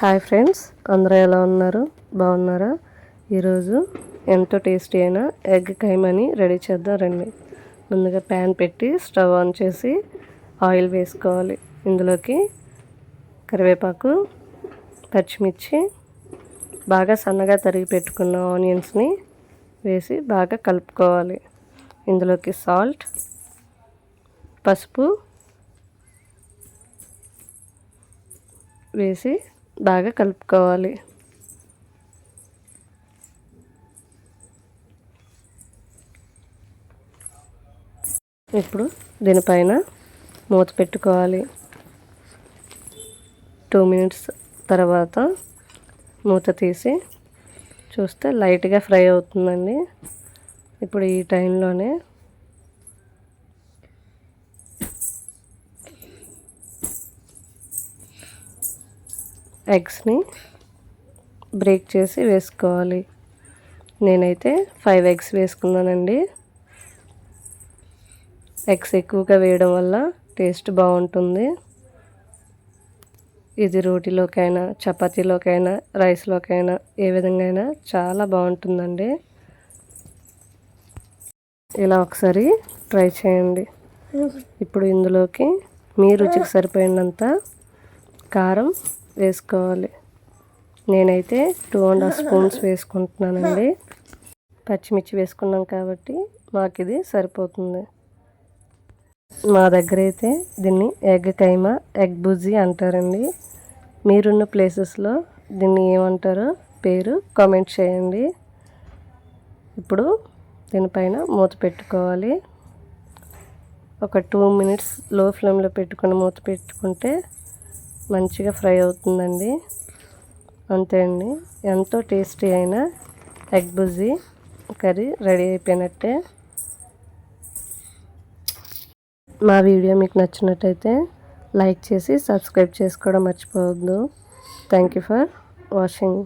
Hi friends అందరూ ఎలా ఉన్నారు? బాగున్నారా? ఈరోజు ఎంతో టేస్టీ అయిన ఎగ్ కైమని రెడీ చేద్దాం రండి. ముందుగా ప్యాన్ పెట్టి స్టవ్ ఆన్ చేసి ఆయిల్ వేసుకోవాలి. ఇందులోకి కరివేపాకు పచ్చిమిర్చి బాగా సన్నగా తరిగి పెట్టుకున్న ఆనియన్స్ని వేసి బాగా కలుపుకోవాలి. ఇందులోకి సాల్ట్ పసుపు వేసి బాగా కలుపుకోవాలి. ఇప్పుడు దీనిపైన మూత పెట్టుకోవాలి. టూ మినిట్స్ తర్వాత మూత తీసి చూస్తే లైట్గా ఫ్రై అవుతుందండి. ఇప్పుడు ఈ టైంలోనే ఎగ్స్ని బ్రేక్ చేసి వేసుకోవాలి. నేనైతే ఫైవ్ ఎగ్స్ వేసుకున్నానండి. ఎగ్స్ ఎక్కువగా వేయడం వల్ల టేస్ట్ బాగుంటుంది. ఇది రోటీలోకైనా చపాతీలోకైనా రైస్లోకైనా ఏ విధంగా అయినా చాలా బాగుంటుందండి. ఇలా ఒకసారి ట్రై చేయండి. ఇప్పుడు ఇందులోకి మీ రుచికి సరిపోయినంత కారం వేసుకోవాలి. నేనైతే టూ అండ్ హాఫ్ స్పూన్స్ వేసుకుంటున్నానండి. పచ్చిమిర్చి వేసుకున్నాం కాబట్టి మాకు ఇది సరిపోతుంది. మా దగ్గర అయితే దీన్ని ఎగ్ కైమా ఎగ్ బుజ్జి అంటారండి. మీరున్న ప్లేసెస్లో దీన్ని ఏమంటారో పేరు కామెంట్ చేయండి. ఇప్పుడు దీనిపైన మూత పెట్టుకోవాలి. ఒక టూ మినిట్స్లో ఫ్లేమ్లో పెట్టుకుని మూత పెట్టుకుంటే మంచిగా ఫ్రై అవుతుందండి. అంతే అండి. ఎంతో టేస్టీ అయిన ఎగ్ బుజీ కర్రీ రెడీ అయిపోయినట్టే. మా వీడియో మీకు నచ్చినట్టయితే లైక్ చేసి సబ్స్క్రైబ్ చేసుకోవడం మర్చిపోవద్దు. Thank you for watching.